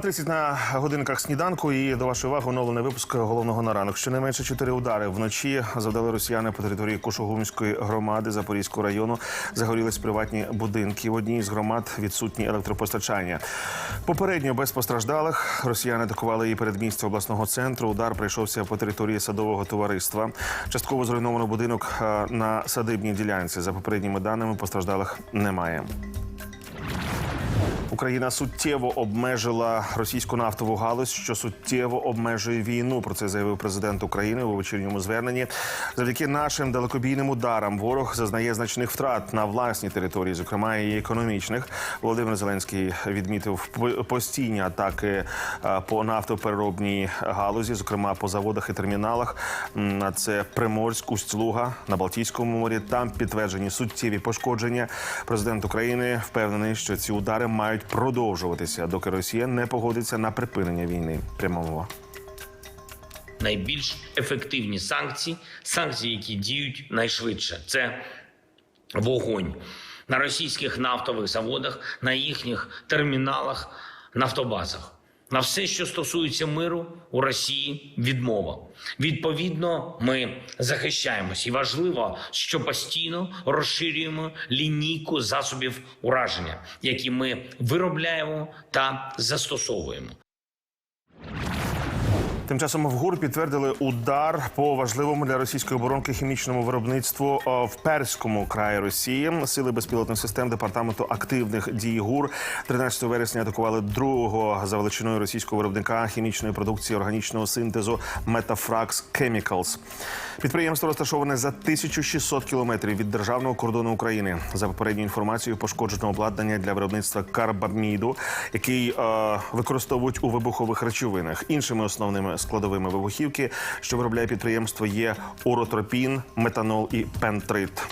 7.30 на годинках сніданку і до вашої уваги оновлений випуск головного на ранок. Щонайменше чотири удари вночі завдали росіяни по території Кушугумської громади Запорізького району. Загорілись приватні будинки. В одній з громад відсутні електропостачання. Попередньо без постраждалих росіяни атакували і передмістя обласного центру. Удар прийшовся по території садового товариства. Частково зруйновано будинок е, на садибній ділянці. За попередніми даними постраждалих немає. Україна суттєво обмежила російську нафтову галузь, що суттєво обмежує війну. Про це заявив президент України у вечірньому зверненні. Завдяки нашим далекобійним ударам ворог зазнає значних втрат на власній території, зокрема і економічних. Володимир Зеленський відмітив по- постійні атаки е, по нафтопереробній галузі, зокрема по заводах і терміналах. М, а Це Приморськ, Усть-Луга на Балтійському морі. Там підтверджені суттєві пошкодження. Президент України впевнений, що ці удари мають продовжуватися, доки Росія не погодиться на припинення війни. Пряма мова. найбільш ефективні санкції, санкції, які діють найшвидше. Це вогонь на російських нафтових заводах, на їхніх терміналах, нафтобазах. На все, що стосується миру у Росії, відмова. Відповідно, ми захищаємось, і важливо, що постійно розширюємо лінійку засобів ураження, які ми виробляємо та застосовуємо. Тим часом в ГУР підтвердили удар по важливому для російської оборонки хімічному виробництву е, в Перському краї Росії. Сили безпілотних систем департаменту активних дій ГУР 13 вересня атакували другого за величиною російського виробника хімічної продукції органічного синтезу Metafrax Chemicals. Підприємство розташоване за 1600 кілометрів від державного кордону України. За попередньою інформацією, пошкоджено обладнання для виробництва карбаміду, який е, використовують у вибухових речовинах. Іншими основними складовими вибухівки, що виробляє підприємство, є уротропін, метанол і пентрит.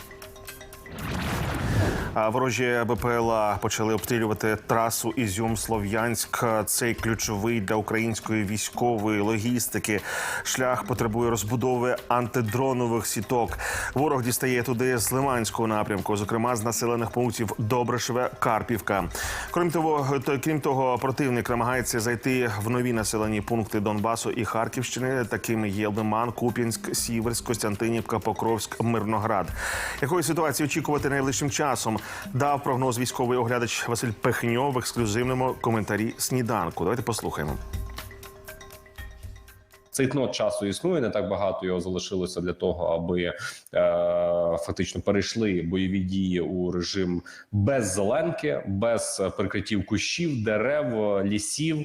Ворожі БПЛА почали обстрілювати трасу Ізюм-Слов'янськ. Цей ключовий для української військової логістики. Шлях потребує розбудови антидронових сіток. Ворог дістає туди з Лиманського напрямку, зокрема з населених пунктів Добришеве, Карпівка. Крім того, то- крім того, противник намагається зайти в нові населені пункти Донбасу і Харківщини. Такими є Лиман, Куп'янськ, Сіверськ, Костянтинівка, Покровськ, Мирноград. Якої ситуації очікувати найближчим часом? Дав прогноз військовий оглядач Василь Пехньо в ексклюзивному коментарі сніданку. Давайте послухаємо. Цейтнот часу існує, не так багато його залишилося для того, аби е, фактично перейшли бойові дії у режим без зеленки, без прикриттів кущів, дерев, лісів, е,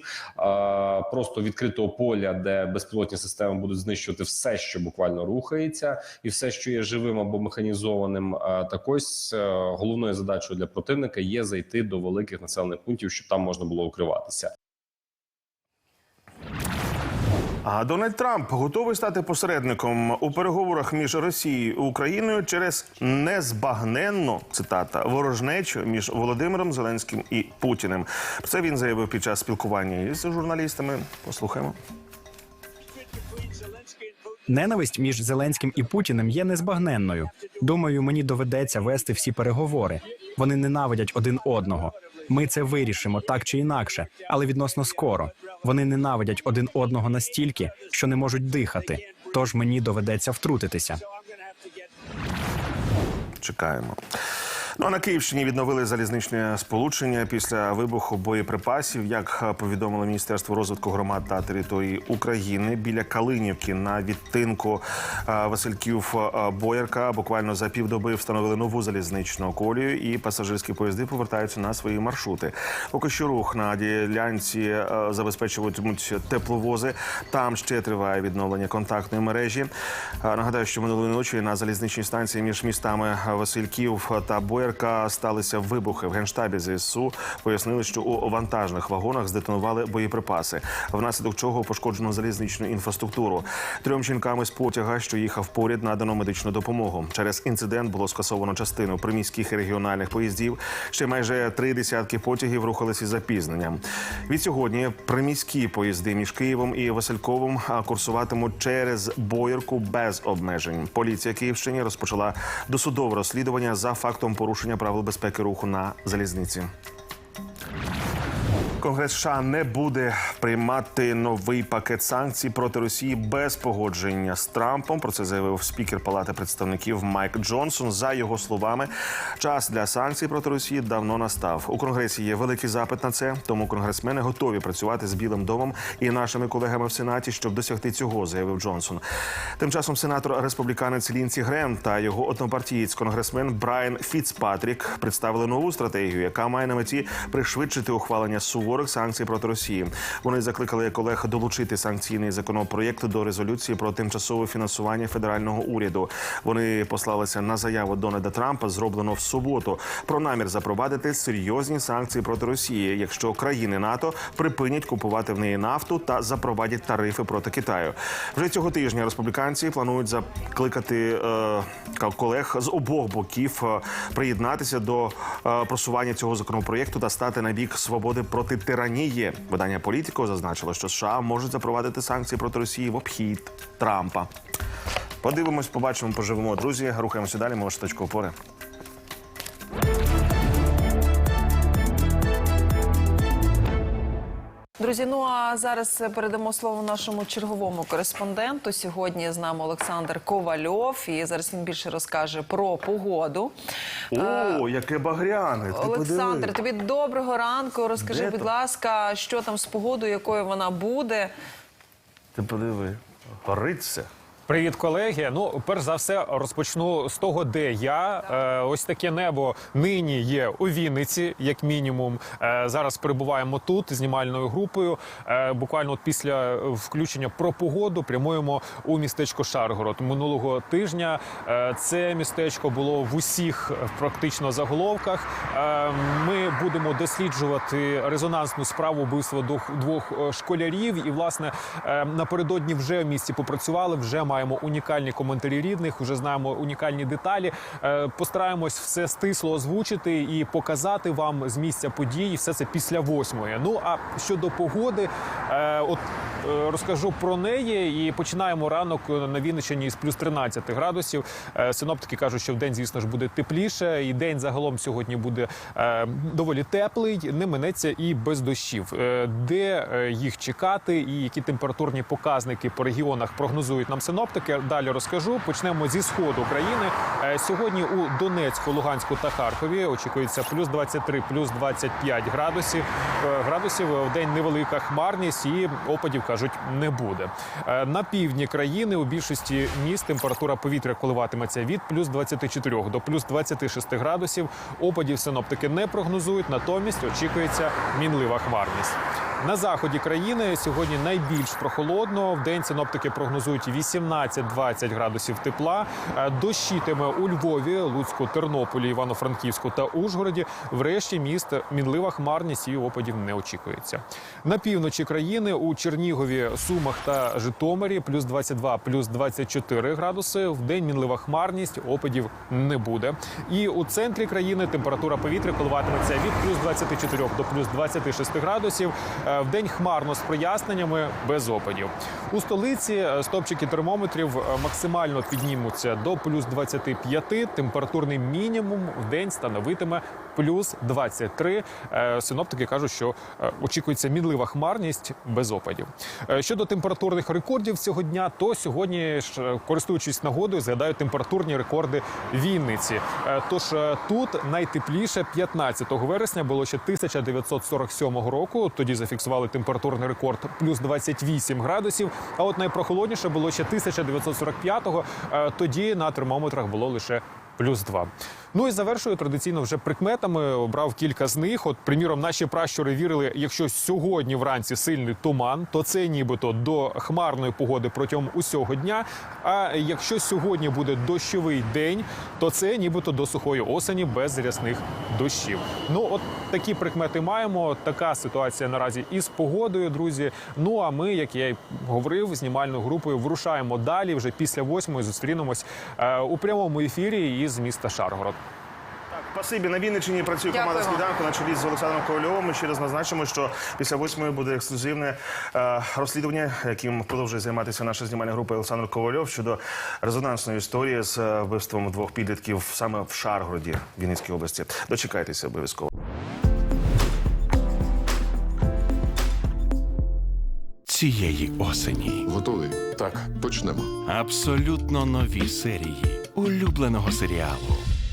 просто відкритого поля, де безпілотні системи будуть знищувати все, що буквально рухається, і все, що є живим або механізованим. Е, так ось е, головною задачою для противника є зайти до великих населених пунктів, щоб там можна було укриватися. А Дональд Трамп готовий стати посередником у переговорах між Росією і Україною через незбагненну цитата ворожнечу між Володимиром Зеленським і Путіним. Це він заявив під час спілкування із журналістами. Послухаємо. Ненависть між Зеленським і Путіним є незбагненною. Думаю, мені доведеться вести всі переговори. Вони ненавидять один одного. Ми це вирішимо так чи інакше, але відносно скоро. Вони ненавидять один одного настільки, що не можуть дихати. Тож мені доведеться втрутитися. Чекаємо. Ну а на Київщині відновили залізничне сполучення після вибуху боєприпасів. Як повідомило Міністерство розвитку громад та території України біля Калинівки на відтинку е, Васильків е, Боярка. Буквально за півдоби встановили нову залізничну колію, і пасажирські поїзди повертаються на свої маршрути. Поки що рух на ділянці е, забезпечуватимуть тепловози. Там ще триває відновлення контактної мережі. Нагадаю, що минулої ночі на залізничній станції між містами Васильків та Боярка сталися вибухи в генштабі ЗСУ. Пояснили, що у вантажних вагонах здетонували боєприпаси, внаслідок чого пошкоджено залізничну інфраструктуру. Трьом жінкам з потяга, що їхав поряд, надано медичну допомогу. Через інцидент було скасовано частину приміських і регіональних поїздів. Ще майже три десятки потягів рухалися із запізненням. Від сьогодні приміські поїзди між Києвом і Васильковим курсуватимуть через Боярку без обмежень. Поліція Київщини розпочала досудове розслідування за фактом порушення правил безпеки руху на залізниці. Конгрес США не буде приймати новий пакет санкцій проти Росії без погодження з Трампом. Про це заявив спікер Палати представників Майк Джонсон. За його словами, час для санкцій проти Росії давно настав. У конгресі є великий запит на це, тому конгресмени готові працювати з Білим домом і нашими колегами в сенаті, щоб досягти цього, заявив Джонсон. Тим часом сенатор республіканець Лінці Грем та його однопартієць конгресмен Брайан Фіцпатрік представили нову стратегію, яка має на меті пришвидшити ухвалення суворих санкцій проти Росії. Вони закликали колег долучити санкційний законопроєкт до резолюції про тимчасове фінансування федерального уряду. Вони послалися на заяву Дональда Трампа, зроблену в суботу, про намір запровадити серйозні санкції проти Росії, якщо країни НАТО припинять купувати в неї нафту та запровадять тарифи проти Китаю. Вже цього тижня республіканці планують закликати е, колег з обох боків е, приєднатися до е, просування цього законопроєкту та стати на бік свободи проти тиранії. Видання політико зазначило, що США можуть запровадити санкції проти Росії в обхід Трампа. Подивимось, побачимо, поживемо. Друзі, рухаємося далі. Може, точку опори. Друзі, ну а зараз передамо слово нашому черговому кореспонденту. Сьогодні з нами Олександр Ковальов, і зараз він більше розкаже про погоду. О, яке багряне! Ти Олександр, подиви. тобі доброго ранку. Розкажи, Де будь то? ласка, що там з погодою, якою вона буде. Ти подиви, горить все. Привіт, колеги. Ну, перш за все, розпочну з того, де я. Е, ось таке небо нині є у Вінниці, як мінімум. Е, зараз перебуваємо тут знімальною групою. Е, буквально от після включення про погоду прямуємо у містечко Шаргород. Минулого тижня е, це містечко було в усіх е, практично заголовках. Е, ми будемо досліджувати резонансну справу вбивства двох, е, школярів. І власне е, напередодні вже в місті попрацювали. Вже маємо унікальні коментарі рідних. Вже знаємо унікальні деталі. Е, Постараємось все стисло озвучити і показати вам з місця подій. Все це після восьмої. Ну а щодо погоди, е, от е, розкажу про неї. І починаємо ранок на Вінниччині з плюс 13 градусів. Синоптики кажуть, що в день, звісно ж, буде тепліше, і день загалом сьогодні буде доволі теплий, не минеться і без дощів. Де їх чекати, і які температурні показники по регіонах прогнозують нам синоптики. Далі розкажу. Почнемо зі сходу країни. Е, Сьогодні у Донецьку, Луганську та Харкові очікується плюс 23, плюс 25 градусів. Е, Градусів в день невелика хмарність і опадів кажуть не буде. Е, На півдні країни у більшості міст температура повітря коливатиметься від плюс 24 до плюс 26 градусів. Опадів синоптики не прогнозують, натомість очікується мінлива хмарність. На заході країни сьогодні найбільш прохолодно. В день синоптики прогнозують 18-20 градусів тепла. Е, Дощитиме у Львові, Луцьку, Тернополі, Івано-Франківську та Ужгороді. Врешті міст мінлива хмарність і опадів не очікується. На півночі країни у Чернігові, Сумах та Житомирі плюс 22, плюс 24 градуси. В день мінлива хмарність, опадів не буде. І у центрі країни температура повітря коливатиметься від плюс 24 до плюс 26 градусів. Е, В день хмарно з проясненнями без опадів. У столиці е, стопчики термометрів е, максимально піднімуться до плюс 25. Температурний мінімум в день становитиме плюс 23. Е, Синоптики кажуть, що е, очікується мінлива хмарність без опадів. Е, Щодо температурних рекордів цього дня, то сьогодні користуючись нагодою, згадаю температурні рекорди Вінниці. Тож тут найтепліше 15 вересня було ще 1947 року. Тоді зафіксували температурний рекорд плюс 28 градусів. А от найпрохолодніше було ще 1945-го. Е, Тоді на термометрах було лише плюс 2. Ну і завершую традиційно вже прикметами. Обрав кілька з них. От, приміром, наші пращури вірили, якщо сьогодні вранці сильний туман, то це нібито до хмарної погоди протягом усього дня. А якщо сьогодні буде дощовий день, то це нібито до сухої осені без рясних дощів. Ну от такі прикмети маємо. Така ситуація наразі із погодою, друзі. Ну а ми, як я й говорив, знімальною групою вирушаємо далі. Вже після восьмої зустрінемось е, у прямому ефірі із міста Шаргород. Спасибі на Вінниччині працює команда сніданку на чолі з Олександром Ковальовим. Ми ще раз назначимо, що після восьмої буде ексклюзивне е, розслідування, яким продовжує займатися наша знімальна група Олександр Ковальов щодо резонансної історії з е, вбивством двох підлітків саме в Шаргороді Вінницькій області. Дочекайтеся обов'язково. цієї осені. Готовий? Так, почнемо. Абсолютно нові серії улюбленого серіалу